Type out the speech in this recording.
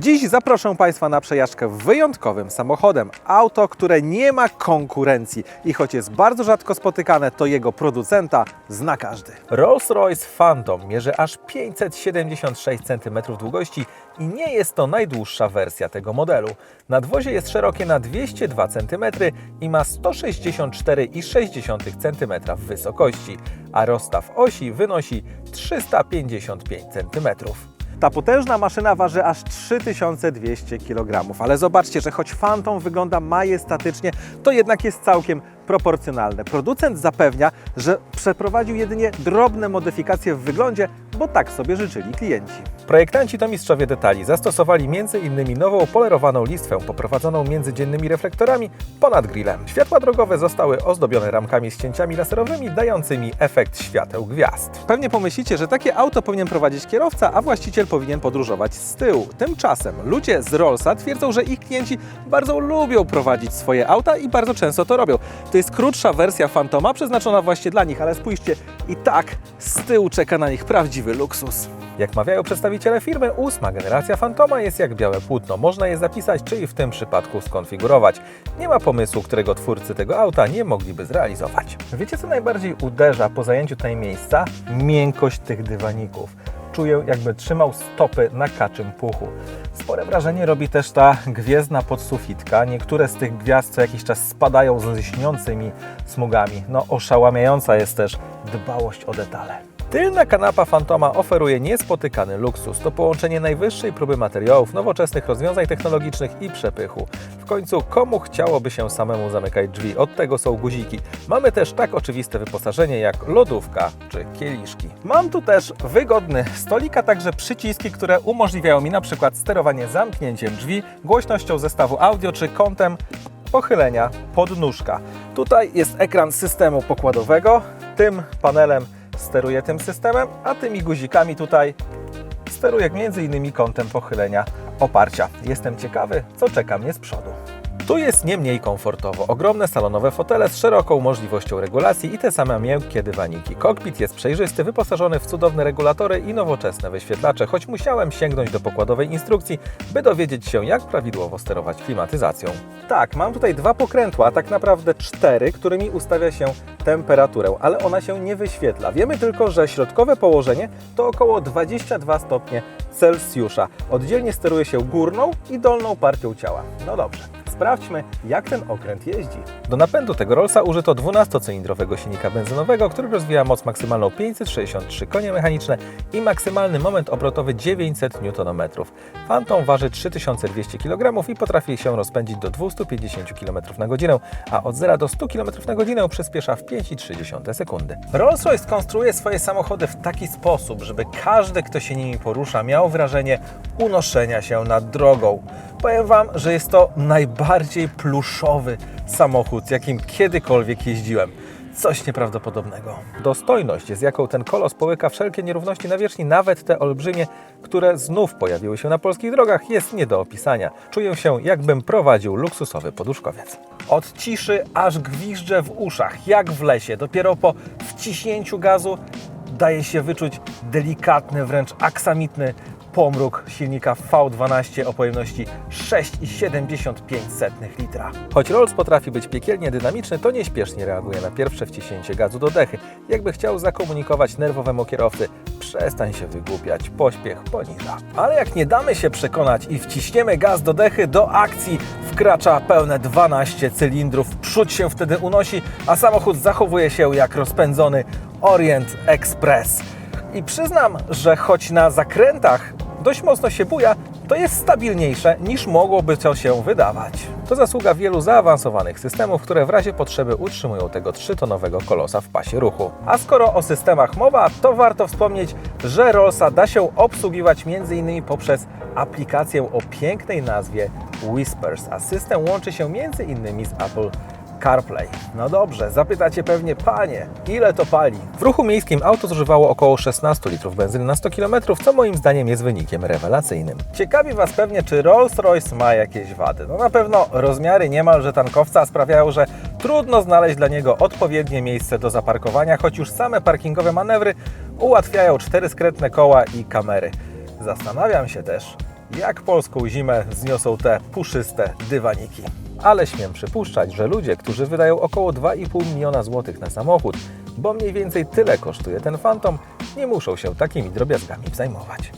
Dziś zaproszę Państwa na przejażdżkę wyjątkowym samochodem. Auto, które nie ma konkurencji i choć jest bardzo rzadko spotykane, to jego producenta zna każdy. Rolls-Royce Phantom mierzy aż 576 cm długości i nie jest to najdłuższa wersja tego modelu. Nadwozie jest szerokie na 202 cm i ma 164,6 cm wysokości, a rozstaw osi wynosi 355 cm. Ta potężna maszyna waży aż 3200 kg, ale zobaczcie, że choć Phantom wygląda majestatycznie, to jednak jest całkiem proporcjonalne. Producent zapewnia, że przeprowadził jedynie drobne modyfikacje w wyglądzie, bo tak sobie życzyli klienci. Projektanci to mistrzowie detali. Zastosowali m.in. nową polerowaną listwę poprowadzoną między dziennymi reflektorami ponad grillem. Światła drogowe zostały ozdobione ramkami z cięciami laserowymi, dającymi efekt świateł gwiazd. Pewnie pomyślicie, że takie auto powinien prowadzić kierowca, a właściciel powinien podróżować z tyłu. Tymczasem ludzie z Rollsa twierdzą, że ich klienci bardzo lubią prowadzić swoje auta i bardzo często to robią. To jest krótsza wersja Fantoma, przeznaczona właśnie dla nich, ale spójrzcie, i tak z tyłu czeka na nich prawdziwy luksus. Jak mawiają przedstawiciele firmy, ósma generacja Fantoma jest jak białe płótno. Można je zapisać, czy i w tym przypadku skonfigurować. Nie ma pomysłu, którego twórcy tego auta nie mogliby zrealizować. Wiecie, co najbardziej uderza po zajęciu tej miejsca? Miękkość tych dywaników. Czuję, jakby trzymał stopy na kaczym puchu. Spore wrażenie robi też ta gwiezdna podsufitka. Niektóre z tych gwiazd co jakiś czas spadają z lśniącymi smugami. No, oszałamiająca jest też dbałość o detale. Tylna kanapa Fantoma oferuje niespotykany luksus. To połączenie najwyższej próby materiałów, nowoczesnych rozwiązań technologicznych i przepychu. W końcu komu chciałoby się samemu zamykać drzwi? Od tego są guziki. Mamy też tak oczywiste wyposażenie jak lodówka czy kieliszki. Mam tu też wygodny stolik, a także przyciski, które umożliwiają mi na przykład sterowanie zamknięciem drzwi, głośnością zestawu audio czy kątem pochylenia podnóżka. Tutaj jest ekran systemu pokładowego. Tym panelem steruję tym systemem, a tymi guzikami tutaj steruję m.in. kątem pochylenia oparcia. Jestem ciekawy, co czeka mnie z przodu. Tu jest nie mniej komfortowo. Ogromne salonowe fotele z szeroką możliwością regulacji i te same miękkie dywaniki. Kokpit jest przejrzysty, wyposażony w cudowne regulatory i nowoczesne wyświetlacze, choć musiałem sięgnąć do pokładowej instrukcji, by dowiedzieć się, jak prawidłowo sterować klimatyzacją. Tak, mam tutaj dwa pokrętła, a tak naprawdę cztery, którymi ustawia się temperaturę, ale ona się nie wyświetla. Wiemy tylko, że środkowe położenie to około 22 stopnie Celsjusza. Oddzielnie steruje się górną i dolną partią ciała. No dobrze. Sprawdźmy, jak ten okręt jeździ. Do napędu tego Rollsa użyto 12-cylindrowego silnika benzynowego, który rozwija moc maksymalną 563 konie mechaniczne i maksymalny moment obrotowy 900 Nm. Phantom waży 3200 kg i potrafi się rozpędzić do 250 km na godzinę, a od 0 do 100 km na godzinę przyspiesza w 5,3 sekundy. Rolls-Royce konstruuje swoje samochody w taki sposób, żeby każdy, kto się nimi porusza, miał wrażenie unoszenia się nad drogą. Powiem Wam, że jest to najbardziej pluszowy samochód, jakim kiedykolwiek jeździłem. Coś nieprawdopodobnego. Dostojność, z jaką ten kolos połyka wszelkie nierówności na wierzchni, nawet te olbrzymie, które znów pojawiły się na polskich drogach, jest nie do opisania. Czuję się, jakbym prowadził luksusowy poduszkowiec. Od ciszy aż gwizdże w uszach, jak w lesie. Dopiero po wciśnięciu gazu daje się wyczuć delikatny, wręcz aksamitny pomruk silnika V12 o pojemności 6,75 litra. Choć Rolls potrafi być piekielnie dynamiczny, to nieśpiesznie reaguje na pierwsze wciśnięcie gazu do dechy, jakby chciał zakomunikować nerwowemu kierowcy przestań się wygłupiać, pośpiech poniża. Ale jak nie damy się przekonać i wciśniemy gaz do dechy, do akcji wkracza pełne 12 cylindrów, przód się wtedy unosi, a samochód zachowuje się jak rozpędzony Orient Express. I przyznam, że choć na zakrętach dość mocno się buja, to jest stabilniejsze niż mogłoby to się wydawać. To zasługa wielu zaawansowanych systemów, które w razie potrzeby utrzymują tego 3-tonowego kolosa w pasie ruchu. A skoro o systemach mowa, to warto wspomnieć, że Rollsa da się obsługiwać m.in. poprzez aplikację o pięknej nazwie Whispers, a system łączy się m.in. z Apple CarPlay. No dobrze, zapytacie pewnie, panie, ile to pali? W ruchu miejskim auto zużywało około 16 litrów benzyny na 100 km, co moim zdaniem jest wynikiem rewelacyjnym. Ciekawi Was pewnie, czy Rolls-Royce ma jakieś wady. No na pewno rozmiary niemalże tankowca sprawiają, że trudno znaleźć dla niego odpowiednie miejsce do zaparkowania, choć już same parkingowe manewry ułatwiają cztery skrętne koła i kamery. Zastanawiam się też, jak polską zimę zniosą te puszyste dywaniki. Ale śmiem przypuszczać, że ludzie, którzy wydają około 2,5 miliona złotych na samochód, bo mniej więcej tyle kosztuje ten Phantom, nie muszą się takimi drobiazgami zajmować.